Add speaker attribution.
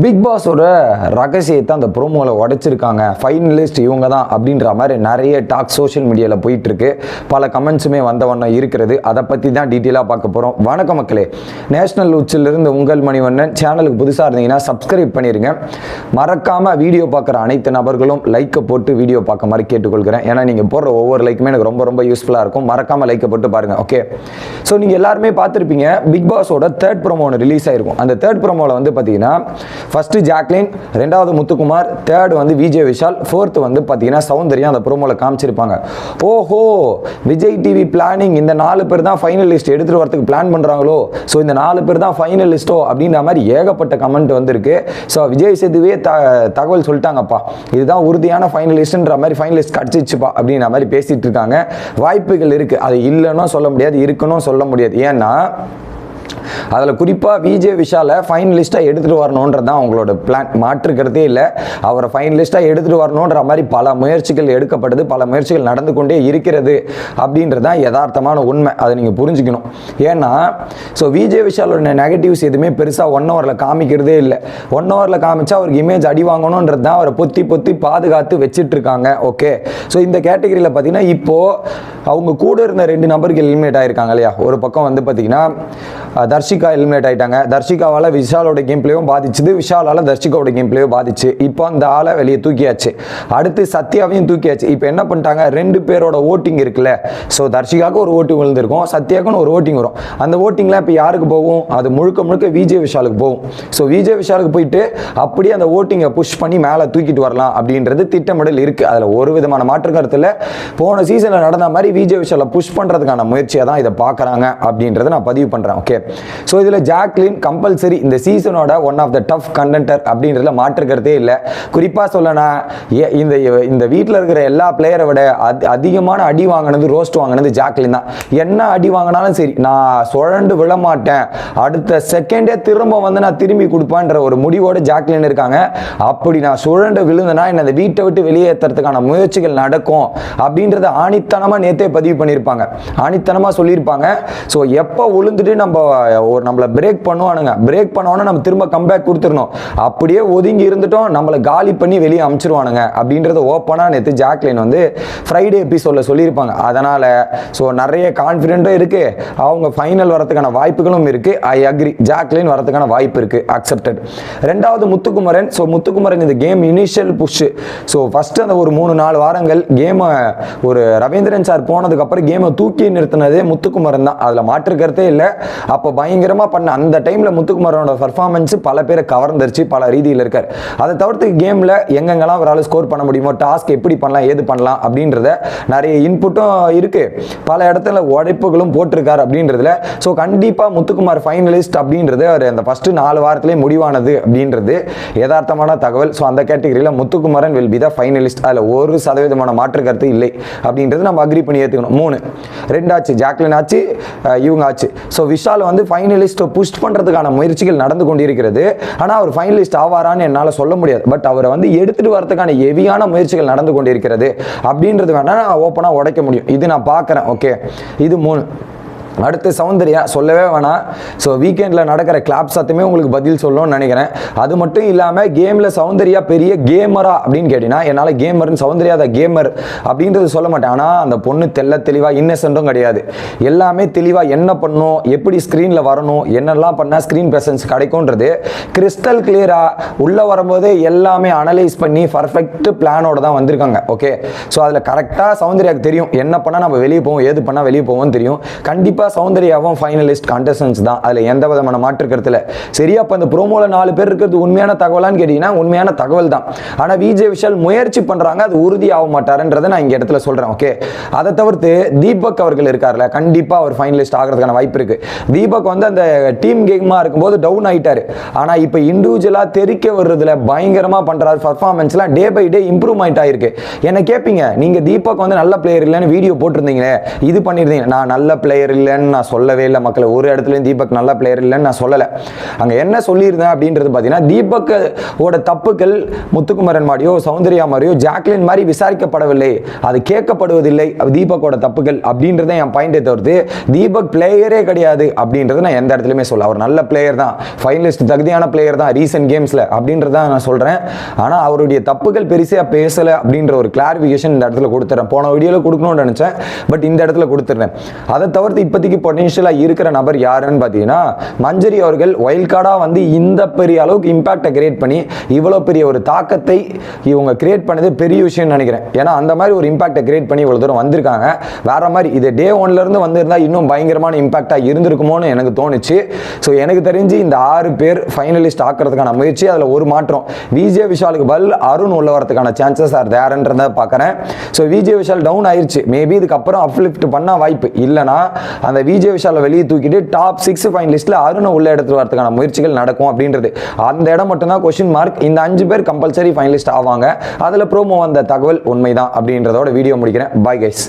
Speaker 1: Big பாஸோட ரகசியத்தை அந்த ப்ரோமோவில் உடைச்சிருக்காங்க. Finalist இவங்க தான் அப்படின்ற மாதிரி நிறைய டாக் சோஷியல் மீடியாவில் போயிட்டுருக்கு. பல கமெண்ட்ஸுமே வந்தவண்ணம் இருக்கிறது. அதை பற்றி தான் டீட்டெயிலாக பார்க்க போகிறோம் வணக்க மக்களே. நேஷனல் உச்சிலிருந்து உங்கள் மணிவண்ணன். சேனலுக்கு புதுசாக இருந்தீங்கன்னா சப்ஸ்கிரைப் பண்ணிடுங்க மறக்காமல் வீடியோ பார்க்குற அனைத்து நபர்களும் லைக்கை போட்டு வீடியோ பார்க்க மாதிரி கேட்டுக்கொள்கிறேன். ஏன்னா நீங்கள் போடுற ஒவ்வொரு லைக்குமே எனக்கு ரொம்ப ரொம்ப யூஸ்ஃபுல்லாக இருக்கும். மறக்காமல் லைக்கை போட்டு பாருங்கள் ஓகே ஸோ நீங்கள் எல்லாருமே பார்த்துருப்பீங்க. பிக் பாஸோட தேர்ட் ப்ரோமோ ஒன்று ரிலீஸ் ஆயிருக்கும். அந்த தேர்ட் ப்ரோமோவில் வந்து பார்த்தீங்கன்னா ஃபர்ஸ்ட் ஜாக்லின் ரெண்டாவது முத்துக்குமார் தேர்ட் வந்து விஜய் விஷால் ஃபோர்த் வந்து பார்த்தீங்கன்னா சௌந்தர்யா அந்த ப்ரோமோவில் காமிச்சிருப்பாங்க. ஓஹோ விஜய் டிவி பிளானிங் இந்த நாலு பேர் தான் ஃபைனலிஸ்ட் எடுத்துகிட்டு வரதுக்கு பிளான் பண்ணுறாங்களோ ஸோ இந்த நாலு பேர் தான் ஃபைனலிஸ்ட்டோ அப்படின்ற மாதிரி ஏகப்பட்ட கமெண்ட் வந்திருக்கு. ஸோ விஜய் சேதுவே த தகவல் சொல்லிட்டாங்கப்பா. இதுதான் உறுதியான ஃபைனலிஸ்ட்ன்ற மாதிரி ஃபைனலிஸ்ட் கிடச்சிச்சுப்பா அப்படின்ற மாதிரி பேசிகிட்டு இருக்காங்க. வாய்ப்புகள் இருக்குது அது இல்லைன்னு சொல்ல முடியாது இருக்குன்னு சொல்ல முடியாது. ஏன்னா அதில் குறிப்பாக விஜே விஷாலை ஃபைனலிஸ்ட்டாக எடுத்துகிட்டு வரணுன்றது தான் அவங்களோட பிளான் மாற்றுக்கிறதே இல்லை. அவரை ஃபைனலிஸ்ட்டாக எடுத்துகிட்டு வரணுன்ற மாதிரி பல முயற்சிகள் எடுக்கப்படுது பல முயற்சிகள் நடந்து கொண்டே இருக்கிறது அப்படின்றது தான் யதார்த்தமான உண்மை. அதை நீங்கள் புரிஞ்சுக்கணும். ஏன்னா ஸோ விஜே விஷாலோட நெகட்டிவ்ஸ் எதுவுமே பெருசாக ஒன் ஹவரில் காமிக்கிறதே இல்லை. ஒன் ஹவரில் காமிச்சா அவருக்கு இமேஜ் அடி வாங்கணுன்றது தான் அவரை பொத்தி பொத்தி பாதுகாத்து வச்சிட்டு இருக்காங்க ஓகே ஸோ இந்த கேட்டகரியில் பார்த்தீங்கன்னா இப்போது அவங்க கூட இருந்த ரெண்டு நபர்கள் எலிமினேட் ஆயிருக்காங்க இல்லையா? ஒரு பக்கம் வந்து பார்த்தீங்கன்னா தர்ஷிகா எலிமினேட் ஆயிட்டாங்க. தர்ஷிகாவால் விஷாலோட கேம் பிளேயும் பாதிச்சுது. விஷாலால் தர்ஷிகாவோட கேம் பிளேயும் பாதிச்சு. இப்போ அந்த ஆளை வெளியே தூக்கியாச்சு. அடுத்து சத்யாவையும் தூக்கியாச்சு. இப்போ என்ன பண்ணிட்டாங்க? ரெண்டு பேரோட ஓட்டிங் இருக்குல்ல. ஸோ தர்ஷிகாவுக்கு ஒரு ஓட்டிங் விழுந்திருக்கும். சத்யாவுக்குன்னு ஒரு ஓட்டிங் வரும். அந்த ஓட்டிங்லாம் இப்போ யாருக்கு போகும்? அது முழுக்க முழுக்க விஜய் விஷாலுக்கு போகும். ஸோ விஜய் விஷாலுக்கு போயிட்டு அப்படியே அந்த ஓட்டிங்கை புஷ் பண்ணி மேலே தூக்கிட்டு வரலாம் அப்படின்றது திட்டமிடல் இருக்குது அதில் ஒரு விதமான மாற்று கருத்தில் போன சீசனில் நடந்த மாதிரி விஜய் விஷாலை புஷ் பண்ணுறதுக்கான முயற்சியை தான் இதை பார்க்குறாங்க அப்படின்றத நான் பதிவு பண்ணுறேன் ஓகே ஸோ இதில் ஜாக்லின் கம்பல்சரி இந்த சீசனோட one of the tough contender அப்படின்றதுல மாற்றுக்கிறதே இல்லை. குறிப்பாக சொல்லனா ஏ- இந்த இந்த வீட்டில் இருக்கிற எல்லா பிளேயரை விட அதி- அதிகமான அடி வாங்கினது ரோஸ்ட் வாங்கினது ஜாக்லின் தான். என்ன அடி வாங்கினாலும் சரி நான் சுழண்டு விழ மாட்டேன். அடுத்த செகண்டே திரும்ப வந்து நான் திரும்பி கொடுப்பேன்ற ஒரு முடிவோட ஜாக்லின் இருக்காங்க. அப்படி நான் சுழண்டு விழுந்தேன்னா என்ன அந்த வீட்டை விட்டு வெளியேற்றுறதுக்கான முயற்சிகள் நடக்கும் அப்படின்றத ஆணித்தனமாக நேத்தே பதிவு பண்ணியிருப்பாங்க. ஆணித்தனமாக சொல்லியிருப்பாங்க. ஸோ எப்போ விழுந்துட்டு நம்ம ஒரு நம்மளை பிரேக் பண்ணுவானுங்க. பிரேக் பண்ணோன்னா நம்ம திரும்ப கம்பேக் கொடுத்துடணும். அப்படியே ஒதுங்கி இருந்துட்டோம் நம்மளை காலி பண்ணி வெளியே அமுச்சிருவானுங்க. அப்படின்றத ஓப்பனாக நேற்று ஜாக்லின் வந்து ஃப்ரைடே எபிசோடில் சொல்லியிருப்பாங்க. அதனால் ஸோ நிறைய கான்ஃபிடென்ட்டும் இருக்குது அவங்க ஃபைனல் வரதுக்கான வாய்ப்புகளும் இருக்குது ஐ அக்ரி ஜாக்லின் வரதுக்கான வாய்ப்பு இருக்குது அக்செப்டட் ரெண்டாவது முத்துக்குமரன். ஸோ முத்துக்குமரன் இந்த game initial push so first அந்த ஒரு மூணு நாலு வாரங்கள் கேமை ஒரு ரவீந்திரன் சார் போனதுக்கப்புறம் கேமை தூக்கி நிறுத்தினதே முத்துக்குமரன் தான். அதில் மாற்று கருத்தே இல்லை. அப்போ பயங்கரமாக பண்ண அந்த டைமில் முத்துக்குமாரோட பர்ஃபார்மன்ஸ் பல பேரை கவர்ந்துருச்சு பல ரீதியில் இருக்கார். அதை தவிர்த்து கேமில் எங்கெங்கெல்லாம் அவரால் ஸ்கோர் பண்ண முடியுமோ டாஸ்க் எப்படி பண்ணலாம் ஏது பண்ணலாம் அப்படின்றத நிறைய இன்புட்டும் இருக்குது பல இடத்துல உழைப்புகளும் போட்டிருக்கார் அப்படின்றதுல. ஸோ கண்டிப்பாக முத்துக்குமார் ஃபைனலிஸ்ட் அப்படின்றது அவர் அந்த ஃபஸ்ட்டு நாலு வாரத்திலே முடிவானது அப்படின்றது யதார்த்தமான தகவல். ஸோ அந்த கேட்டகரியில் Muthukumaran will be the finalist அதில் ஒரு சதவீதமான மாற்று கருத்து இல்லை அப்படின்றது நம்ம அக்ரி பண்ணி ஏற்றுக்கணும் மூணு ரெண்டாச்சு ஜாக்லின் ஆச்சு இவங்க ஆச்சு. ஸோ விஷால் வந்து ஃபைனலிஸ்ட்டை புஷ் பண்ணுறதுக்கான முயற்சிகள் நடந்து கொண்டிருக்கிறது. ஆனால் அவர் ஃபைனலிஸ்ட் ஆவாரான்னு என்னால் சொல்ல முடியாது. பட் அவரை வந்து எடுத்துகிட்டு வரதுக்கான ஹெவியான முயற்சிகள் நடந்து கொண்டிருக்கிறது. அப்படின்றது வேணால் நான் ஓப்பனாக உடைக்க முடியும். இது நான் பார்க்குறேன். ஓகே இது மூணு. அடுத்து சௌந்தர்யா சொல்லவே வேணாம். ஸோ வீக்கெண்டில் நடக்கிற கிளாப்ஸ் சத்தமே உங்களுக்கு பதில் சொல்லணும்னு நினைக்கிறேன். அது மட்டும் இல்லாமல் கேமில் சௌந்தர்யா பெரிய கேமரா அப்படின்னு கேட்டிங்கன்னா என்னால் கேமர்னு சௌந்தர்யா த கேமர் அப்படின்றது சொல்ல மாட்டேன். ஆனால் அந்த பொண்ணு தெல்ல தெளிவாக இன்னசென்ட்டும் கிடையாது. எல்லாமே தெளிவாக என்ன பண்ணணும் எப்படி ஸ்க்ரீனில் வரணும் என்னெல்லாம் பண்ணால் ஸ்க்ரீன் ப்ரெசன்ஸ் கிடைக்கும்ன்றது கிறிஸ்டல் கிளியராக உள்ளே வரும்போதே எல்லாமே அனலைஸ் பண்ணி பர்ஃபெக்ட் பிளானோட தான் வந்திருக்காங்க. ஓகே ஸோ அதில் கரெக்டாக சௌந்தர்யாவுக்கு தெரியும். என்ன பண்ணால் நம்ம வெளியே போவோம் ஏது பண்ணால் வெளியே போவோம்னு தெரியும். கண்டிப்பாக சௌந்தர்யாவும் ஃபைனலிஸ்ட் கண்டஸ்டன்ஸ் தான். அதில் எந்த விதமான மாற்று கருத்தில். சரியா அப்போ அந்த ப்ரோமோவில் நாலு பேர் இருக்கிறது உண்மையான தகவலான்னு கேட்டிங்கன்னா உண்மையான தகவல் தான். ஆனால் விஜய் விஷால் முயற்சி பண்ணுறாங்க அது உறுதி ஆக மாட்டாருன்றதை நான் இங்கே இடத்துல சொல்கிறேன் ஓகே அதை தவிர்த்து தீபக் அவர்கள் இருக்கார்ல கண்டிப்பாக அவர் ஃபைனலிஸ்ட் ஆகிறதுக்கான வாய்ப்பு இருக்குது தீபக் வந்து அந்த டீம் கேமாக இருக்கும்போது டவுன் ஆகிட்டார் ஆனால் இப்போ இண்டிவிஜுவலாக தெரிக்க வர்றதுல பயங்கரமாக பண்ணுறாரு பர்ஃபார்மன்ஸ்லாம் டே பை டே இம்ப்ரூவ்மெண்ட் இருக்கு என்ன கேட்பீங்க நீங்கள் தீபக் வந்து நல்ல பிளேயர் இல்லைன்னு வீடியோ போட்டிருந்தீங்களே இது பண்ணியிருந்தீங்க நான் நல்ல பிளேயர் இல்லை இல்லைன்னு நான் சொல்லவே இல்லை. மக்களை ஒரு இடத்துலையும் தீபக் நல்ல பிளேயர் இல்லைன்னு நான் சொல்லலை. அங்கே என்ன சொல்லியிருந்தேன் அப்படின்றது பார்த்தீங்கன்னா தீபக்கோட ஓட தப்புக்கள் முத்துக்குமரன் மாதிரியோ சௌந்தர்யா மாதிரியோ ஜாக்லின் மாதிரி விசாரிக்கப்படவில்லை. அது கேட்கப்படுவதில்லை. தீபக்கோட தப்புகள் அப்படின்றத என் பாயிண்டே தவிர்த்து தீபக் பிளேயரே கிடையாது அப்படின்றத நான் எந்த இடத்துலையுமே சொல்ல அவர் நல்ல பிளேயர் தான். ஃபைனலிஸ்ட் தகுதியான பிளேயர் தான் ரீசெண்ட் கேம்ஸில் அப்படின்றத நான் சொல்கிறேன் ஆனால் அவருடைய தப்புகள் பெருசாக பேசலை அப்படின்ற ஒரு கிளாரிஃபிகேஷன் இந்த இடத்துல கொடுத்துறேன். போன வீடியோவில் கொடுக்கணும்னு நினச்சேன். பட் இந்த இடத்துல கொடுத்துட்றேன். அதை தவிர்த்து இப்போ இப்போதைக்கு பொட்டன்ஷியலாக இருக்கிற நபர் யாருன்னு பார்த்தீங்கன்னா மஞ்சரி அவர்கள் ஒயில் கார்டாக வந்து இந்த பெரிய அளவுக்கு இம்பாக்டை கிரியேட் பண்ணி இவ்வளோ பெரிய ஒரு தாக்கத்தை இவங்க கிரியேட் பண்ணது பெரிய விஷயம்னு நினைக்கிறேன். ஏன்னா அந்த மாதிரி ஒரு இம்பாக்டை கிரியேட் பண்ணி இவ்வளோ தூரம் வந்திருக்காங்க. வேற மாதிரி இது டே ஒன்லேருந்து வந்திருந்தா இன்னும் பயங்கரமான இம்பாக்டாக இருந்திருக்குமோன்னு எனக்கு தோணுச்சு. ஸோ எனக்கு தெரிஞ்சு இந்த ஆறு பேர் ஃபைனலிஸ்ட் ஆக்கிறதுக்கான முயற்சி அதில் ஒரு மாற்றம். விஜய் விஷாலுக்கு பதில் அருண் உள்ள வரதுக்கான சான்சஸ் ஆர் தேரன்றதை பார்க்குறேன். ஸோ விஜய் விஷால் டவுன் ஆயிடுச்சு மேபி இதுக்கப்புறம் அப்லிஃப்ட் பண்ண வாய்ப்பு இல்லைனா அந்த விஜய் விஷாலை வெளியே தூக்கிட்டு டாப் சிக்ஸ் ஃபைனலிஸ்ட்டில் அருணை உள்ள எடுத்துட்டு வரதுக்கான முயற்சிகள் நடக்கும் அப்படின்றது. அந்த இடம் மட்டும்தான் கொஷின் மார்க் இந்த அஞ்சு பேர் கம்பல்சரி ஃபைனலிஸ்ட் ஆவாங்க. அதில் ப்ரோமோ வந்த தகவல் உண்மைதான் அப்படின்றதோட வீடியோ முடிக்கிறேன். Bye guys